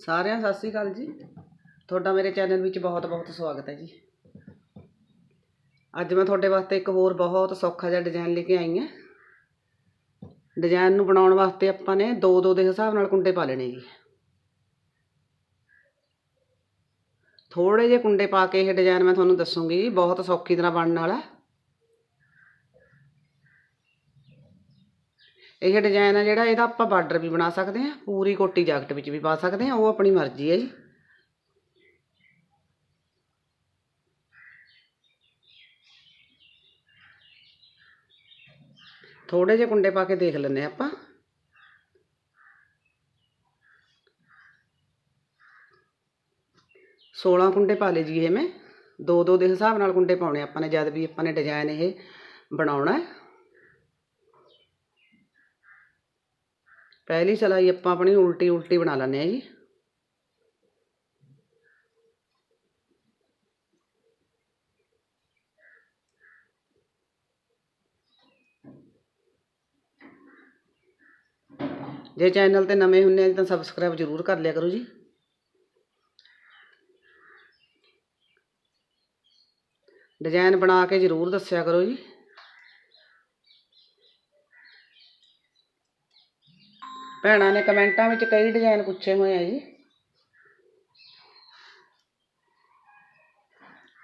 ਸਾਰਿਆਂ ਸਤਿ ਸ੍ਰੀ ਅਕਾਲ ਜੀ। ਤੁਹਾਡਾ ਮੇਰੇ ਚੈਨਲ ਵਿੱਚ ਬਹੁਤ-ਬਹੁਤ ਸਵਾਗਤ ਹੈ ਜੀ। ਅੱਜ ਮੈਂ ਤੁਹਾਡੇ ਵਾਸਤੇ ਇੱਕ ਹੋਰ ਬਹੁਤ ਸੌਖਾ ਜਿਹਾ ਡਿਜ਼ਾਈਨ ਲੈ ਕੇ ਆਈ ਹਾਂ। ਡਿਜ਼ਾਈਨ ਨੂੰ ਬਣਾਉਣ ਵਾਸਤੇ ਆਪਾਂ ਨੇ 2-2 ਦੇ ਹਿਸਾਬ ਨਾਲ ਕੁੰਡੇ ਪਾ ਲੈਣੇ ਜੀ। ਥੋੜੇ ਜਿਹੇ ਕੁੰਡੇ ਪਾ ਕੇ ਇਹ ਡਿਜ਼ਾਈਨ ਮੈਂ ਤੁਹਾਨੂੰ ਦੱਸੂਗੀ ਜੀ, ਬਹੁਤ ਸੌਖੀ ਤਰ੍ਹਾਂ ਬਣਨ ਵਾਲਾ। ਇਹ ਡਿਜ਼ਾਈਨ ਆ ਜਿਹੜਾ, ਇਹਦਾ ਆਪਾਂ ਬਾਰਡਰ ਵੀ ਬਣਾ ਸਕਦੇ ਹਾਂ, ਪੂਰੀ ਕੋਟੀ ਜੈਕਟ ਵਿੱਚ ਵੀ ਪਾ ਸਕਦੇ ਹਾਂ, ਉਹ ਆਪਣੀ ਮਰਜ਼ੀ ਹੈ ਜੀ। ਥੋੜੇ ਜਿਹੇ ਕੁੰਡੇ ਪਾ ਕੇ ਦੇਖ ਲੈਂਦੇ ਆਪਾਂ। ਸੋਲਾਂ ਕੁੰਡੇ ਪਾ ਲਏ ਜੀ ਇਹ ਮੈਂ। ਦੋ ਦੋ ਦੇ ਹਿਸਾਬ ਨਾਲ ਕੁੰਡੇ ਪਾਉਣੇ ਆਪਾਂ ਨੇ, ਜਦ ਵੀ ਆਪਾਂ ਨੇ ਡਿਜ਼ਾਈਨ ਇਹ ਬਣਾਉਣਾ ਹੈ। ਪਹਿਲੀ ਸਲਾਈ ਆਪਾਂ ਆਪਣੀ ਉਲਟੀ ਉਲਟੀ ਬਣਾ ਲੈਂਦੇ ਆ ਜੀ। ਜੇ ਚੈਨਲ ਤੇ ਨਵੇਂ ਹੁੰਨੇ ਆ ਤਾਂ ਸਬਸਕ੍ਰਾਈਬ ਜ਼ਰੂਰ ਕਰ ਲਿਆ ਕਰੋ ਜੀ। ਡਿਜ਼ਾਈਨ ਬਣਾ ਕੇ ਜ਼ਰੂਰ ਦੱਸਿਆ ਕਰੋ ਜੀ। ਭੈਣਾਂ ਨੇ ਕਮੈਂਟਾਂ ਵਿੱਚ ਕਈ ਡਿਜ਼ਾਈਨ ਪੁੱਛੇ ਹੋਏ ਆ ਜੀ।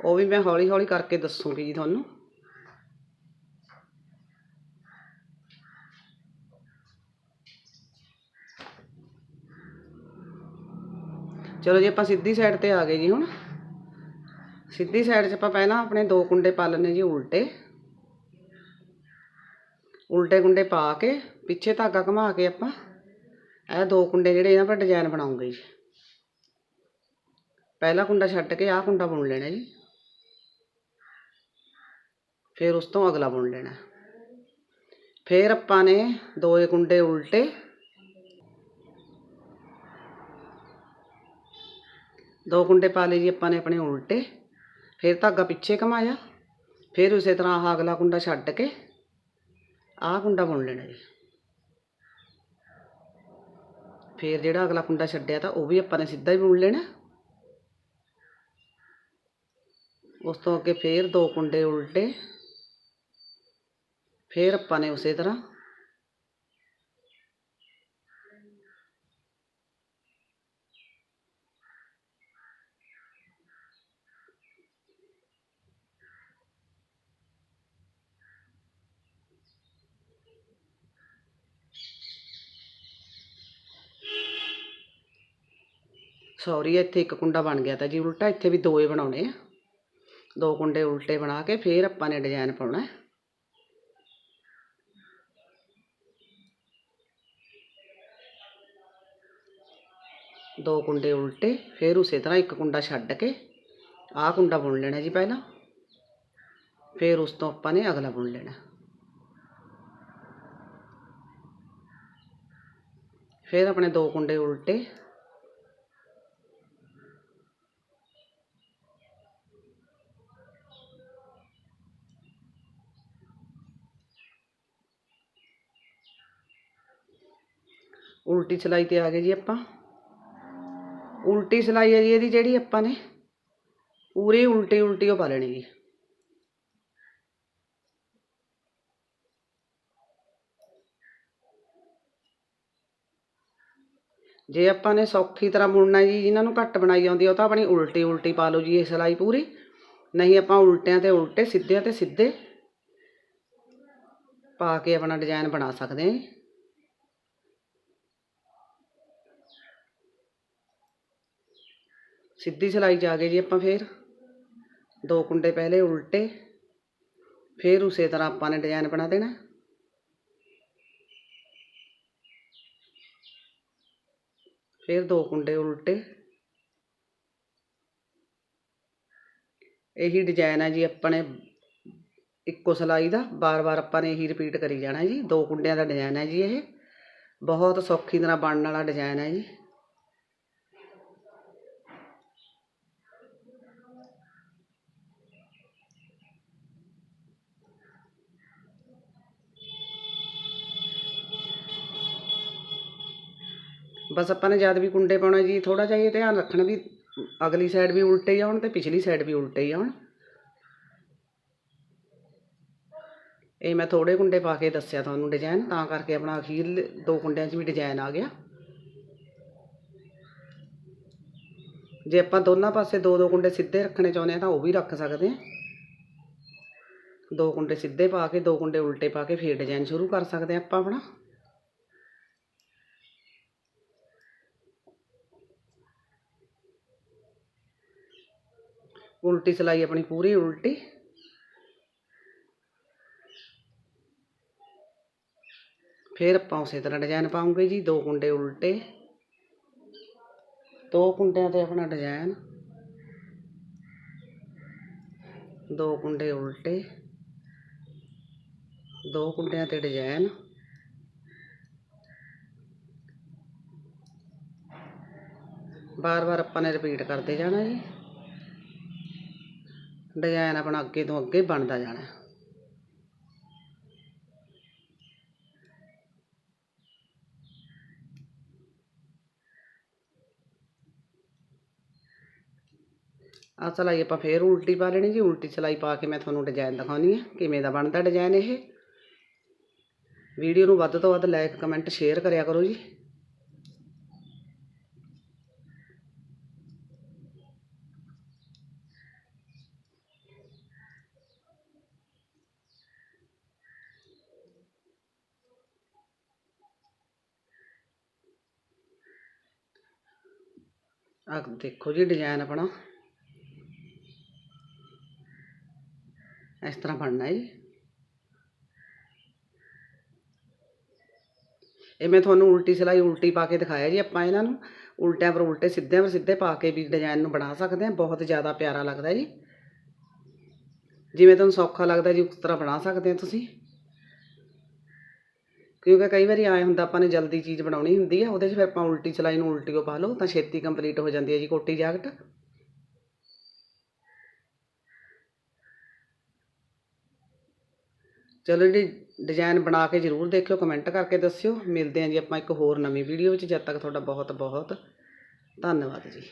ਉਹ ਵੀ ਮੈਂ ਹੌਲੀ ਹੌਲੀ ਕਰਕੇ ਦੱਸੂਗੀ ਜੀ ਤੁਹਾਨੂੰ। ਚਲੋ ਜੀ, ਆਪਾਂ ਸਿੱਧੀ ਸਾਈਡ ਤੇ ਆ ਗਏ ਜੀ ਹੁਣ। ਸਿੱਧੀ ਸਾਈਡ 'ਚ ਆਪਾਂ ਪਹਿਲਾਂ ਆਪਣੇ ਦੋ ਕੁੰਡੇ ਪਾ ਲੈਣੇ ਜੀ ਉਲਟੇ। ਉਲਟੇ ਕੁੰਡੇ ਪਾ ਕੇ, ਪਿੱਛੇ ਧਾਗਾ ਘੁਮਾ ਕੇ ਆਪਾਂ। ਇਹ ਦੋ ਕੁੰਡੇ ਜਿਹੜੇ ਇਹਨਾਂ ਪਰ ਡਿਜ਼ਾਈਨ ਬਣਾਉਂਗੇ ਜੀ ਪਹਿਲਾ ਕੁੰਡਾ ਛੱਡ ਕੇ ਆਹ ਕੁੰਡਾ ਬੁਣ ਲੈਣਾ ਜੀ। ਫਿਰ ਉਸ ਤੋਂ ਅਗਲਾ ਬੁਣ ਲੈਣਾ। ਫਿਰ ਆਪਾਂ ਨੇ ਦੋਏ ਕੁੰਡੇ ਉਲਟੇ। ਦੋ ਕੁੰਡੇ ਪਾ ਲਏ ਜੀ ਆਪਾਂ ਨੇ ਆਪਣੇ ਉਲਟੇ। ਫਿਰ ਧਾਗਾ ਪਿੱਛੇ ਘਮਾਇਆ। ਫਿਰ ਉਸੇ ਤਰ੍ਹਾਂ ਆਹ ਅਗਲਾ ਕੁੰਡਾ ਛੱਡ ਕੇ ਆਹ ਕੁੰਡਾ ਬੁਣ ਲੈਣਾ ਜੀ। ਫਿਰ ਜਿਹੜਾ ਅਗਲਾ ਕੁੰਡਾ ਛੱਡਿਆ ਤਾਂ ਉਹ ਵੀ ਆਪਾਂ ਨੇ ਸਿੱਧਾ ਹੀ ਬੁਣ ਲੈਣਾ। ਉਸ ਤੋਂ ਅੱਗੇ ਫਿਰ ਦੋ ਕੁੰਡੇ ਉਲਟੇ। ਫਿਰ ਆਪਾਂ ਨੇ ਉਸੇ ਤਰ੍ਹਾਂ ਸੌਰੀ, ਇੱਥੇ ਇੱਕ ਕੁੰਡਾ ਬਣ ਗਿਆ ਤਾਂ ਜੀ ਉਲਟਾ, ਇੱਥੇ ਵੀ ਦੋ ਹੀ ਬਣਾਉਣੇ ਆ। ਦੋ ਕੁੰਡੇ ਉਲਟੇ ਬਣਾ ਕੇ ਫਿਰ ਆਪਾਂ ਨੇ ਡਿਜ਼ਾਈਨ ਪਾਉਣਾ। ਦੋ ਕੁੰਡੇ ਉਲਟੇ, ਫਿਰ ਉਸੇ ਤਰ੍ਹਾਂ ਇੱਕ ਕੁੰਡਾ ਛੱਡ ਕੇ ਆਹ ਕੁੰਡਾ ਬੁਣ ਲੈਣਾ ਜੀ ਪਹਿਲਾਂ। ਫਿਰ ਉਸ ਤੋਂ ਆਪਾਂ ਨੇ ਅਗਲਾ ਬੁਣ ਲੈਣਾ। ਫਿਰ ਆਪਣੇ ਦੋ ਕੁੰਡੇ ਉਲਟੇ। ਉਲਟੀ ਸਿਲਾਈ ਤੇ ਆ ਗਏ ਜੀ ਆਪਾਂ। ਉਲਟੀ ਸਿਲਾਈ ਹੈ ਜੀ ਇਹਦੀ ਜਿਹੜੀ ਆਪਾਂ ਨੇ, ਪੂਰੀ ਉਲਟੀ ਉਲਟੀ ਉਹ ਪਾ ਲੈਣੀ ਜੀ। ਜੇ ਆਪਾਂ ਨੇ ਸੌਖੀ ਤਰ੍ਹਾਂ ਬੁਣਨਾ ਜੀ, ਜਿਨ੍ਹਾਂ ਨੂੰ ਘੱਟ ਬਣਾਈ ਆਉਂਦੀ ਉਹ ਤਾਂ ਆਪਣੀ ਉਲਟੀ ਉਲਟੀ ਪਾ ਲਓ ਜੀ ਇਹ ਸਿਲਾਈ ਪੂਰੀ। ਨਹੀਂ ਆਪਾਂ ਉਲਟਿਆਂ ਤੇ ਉਲਟੇ, ਸਿੱਧਿਆਂ ਤੇ ਸਿੱਧੇ ਪਾ ਕੇ ਆਪਣਾ ਡਿਜ਼ਾਈਨ ਬਣਾ ਸਕਦੇ ਹਾਂ ਜੀ ਸਿੱਧੀ ਸਿਲਾਈ 'ਚ ਆ ਗਏ ਜੀ ਆਪਾਂ ਫੇਰ। ਦੋ ਕੁੰਡੇ ਪਹਿਲੇ ਉਲਟੇ, ਫੇਰ ਉਸੇ ਤਰ੍ਹਾਂ ਆਪਾਂ ਨੇ ਡਿਜ਼ਾਈਨ ਬਣਾ ਦੇਣਾ। ਫੇਰ ਦੋ ਕੁੰਡੇ ਉਲਟੇ। ਇਹੀ ਡਿਜ਼ਾਈਨ ਹੈ ਜੀ ਆਪਣੇ ਇੱਕੋ ਸਿਲਾਈ ਦਾ, ਬਾਰ-ਬਾਰ ਆਪਾਂ ਨੇ ਇਹੀ ਰਿਪੀਟ ਕਰੀ ਜਾਣਾ ਜੀ। ਦੋ ਕੁੰਡਿਆਂ ਦਾ ਡਿਜ਼ਾਈਨ ਹੈ ਜੀ ਇਹ। ਬਹੁਤ ਸੌਖੀ ਤਰ੍ਹਾਂ ਬਣਨ ਵਾਲਾ ਡਿਜ਼ਾਈਨ ਹੈ ਜੀ। ਬਸ ਆਪਾਂ ਨੇ ਜਦ ਵੀ ਕੁੰਡੇ ਪਾਉਣਾ ਜੀ ਥੋੜਾ ਜਿਹਾ ਇਹ ਧਿਆਨ ਰੱਖਣਾ ਵੀ ਅਗਲੀ ਸਾਈਡ ਵੀ ਉਲਟੇ ਹੀ ਆਉਣ ਤੇ ਪਿਛਲੀ ਸਾਈਡ ਵੀ ਉਲਟੇ ਹੀ ਆਉਣ ਇਹ ਮੈਂ ਥੋੜੇ ਕੁੰਡੇ ਪਾ ਕੇ ਦੱਸਿਆ ਤੁਹਾਨੂੰ ਡਿਜ਼ਾਈਨ ਤਾਂ ਕਰਕੇ ਆਪਣਾ ਅਖੀਰ ਦੋ ਕੁੰਡਿਆਂ 'ਚ ਵੀ ਡਿਜ਼ਾਈਨ ਆ ਗਿਆ। ਜੇ ਆਪਾਂ ਦੋਨਾਂ ਪਾਸੇ ਦੋ ਦੋ ਕੁੰਡੇ ਸਿੱਧੇ ਰੱਖਣੇ ਚਾਹੁੰਦੇ ਆ ਤਾਂ ਉਹ ਵੀ ਰੱਖ ਸਕਦੇ ਆ। ਦੋ ਕੁੰਡੇ ਸਿੱਧੇ ਪਾ ਕੇ, ਦੋ ਕੁੰਡੇ ਉਲਟੇ ਪਾ ਕੇ ਫੇਰ ਡਿਜ਼ਾਈਨ ਸ਼ੁਰੂ ਕਰ ਸਕਦੇ ਆ ਆਪਾਂ ਆਪਣਾ। ਉਲਟੀ ਸਿਲਾਈ ਆਪਣੀ ਪੂਰੀ ਉਲਟੀ ਫਿਰ ਆਪਾਂ ਉਸੇ ਤਰ੍ਹਾਂ ਡਿਜ਼ਾਈਨ ਪਾਉਂਗੇ ਜੀ ਦੋ ਕੁੰਡੇ ਉਲਟੇ ਦੋ ਕੁੰਡਿਆਂ ਤੇ ਆਪਣਾ ਡਿਜ਼ਾਈਨ ਦੋ ਕੁੰਡੇ ਉਲਟੇ ਦੋ ਕੁੰਡਿਆਂ ਤੇ ਡਿਜ਼ਾਈਨ ਬਾਰ-ਬਾਰ ਆਪਾਂ ਨੇ ਰਿਪੀਟ ਕਰਦੇ ਜਾਣਾ ਜੀ ਡਿਜ਼ਾਇਨ ਆਪਣਾ ਅੱਗੇ ਤੋਂ ਅੱਗੇ ਬਣਦਾ ਜਾਣਾ। ਆਹ ਸਿਲਾਈ ਆਪਾਂ ਫੇਰ ਉਲਟੀ ਪਾ ਲੈਣੀ ਜੀ, ਉਲਟੀ ਸਿਲਾਈ ਪਾ ਕੇ ਮੈਂ ਤੁਹਾਨੂੰ ਡਿਜ਼ਾਈਨ ਦਿਖਾਉਣੀ ਹੈ ਕਿਵੇਂ ਦਾ ਬਣਦਾ ਡਿਜ਼ਾਈਨ ਇਹ। ਵੀਡੀਓ ਨੂੰ ਵੱਧ ਤੋਂ ਵੱਧ ਲਾਈਕ ਕਮੈਂਟ ਸ਼ੇਅਰ ਕਰਿਆ ਕਰੋ ਜੀ। ਆਹ ਦੇਖੋ ਜੀ ਡਿਜ਼ਾਈਨ ਆਪਣਾ। ਇਸ ਤਰ੍ਹਾਂ ਬਣਨਾ ਹੈ ਜੀ। ਇਹ ਮੈਂ ਤੁਹਾਨੂੰ ਉਲਟੀ ਸਿਲਾਈ ਉਲਟੀ ਪਾ ਕੇ ਦਿਖਾਇਆ ਜੀ ਆਪਾਂ ਇਹਨਾਂ ਨੂੰ। ਉਲਟਿਆਂ ਪਰ ਉਲਟੇ ਸਿੱਧਿਆਂ ਪਰ ਸਿੱਧੇ ਪਾ ਕੇ ਵੀ ਡਿਜ਼ਾਈਨ ਨੂੰ ਬਣਾ ਸਕਦੇ ਹਾਂ। ਬਹੁਤ ਜ਼ਿਆਦਾ ਪਿਆਰਾ ਲੱਗਦਾ ਜੀ। ਜਿਵੇਂ ਤੁਹਾਨੂੰ ਸੌਖਾ ਲੱਗਦਾ ਜੀ ਉਸ ਤਰ੍ਹਾਂ ਬਣਾ ਸਕਦੇ ਹੋ ਤੁਸੀਂ। ਕਿਉਂਕਿ ਕਈ ਵਾਰੀ ਆਏ ਹੁੰਦਾ ਆਪਾਂ ਨੇ ਜਲਦੀ ਚੀਜ਼ ਬਣਾਉਣੀ ਹੁੰਦੀ ਆ, ਉਹਦੇ 'ਚ ਫਿਰ ਆਪਾਂ ਉਲਟੀ ਸਿਲਾਈ ਨੂੰ ਉਲਟੀਓ ਪਾ ਲਓ, ਤਾਂ ਛੇਤੀ ਕੰਪਲੀਟ ਹੋ ਜਾਂਦੀ ਹੈ ਜੀ ਕੋਟੀ ਜਾਕਟ। ਚਲੋ ਜੀ ਡਿਜ਼ਾਈਨ ਬਣਾ ਕੇ ਜ਼ਰੂਰ ਦੇਖਿਓ, ਕਮੈਂਟ ਕਰਕੇ ਦੱਸਿਓ। ਮਿਲਦੇ ਹਾਂ ਜੀ ਆਪਾਂ ਇੱਕ ਹੋਰ ਨਵੀਂ ਵੀਡੀਓ ਵਿੱਚ, ਜਦ ਤੱਕ ਤੁਹਾਡਾ ਬਹੁਤ ਬਹੁਤ ਧੰਨਵਾਦ ਜੀ।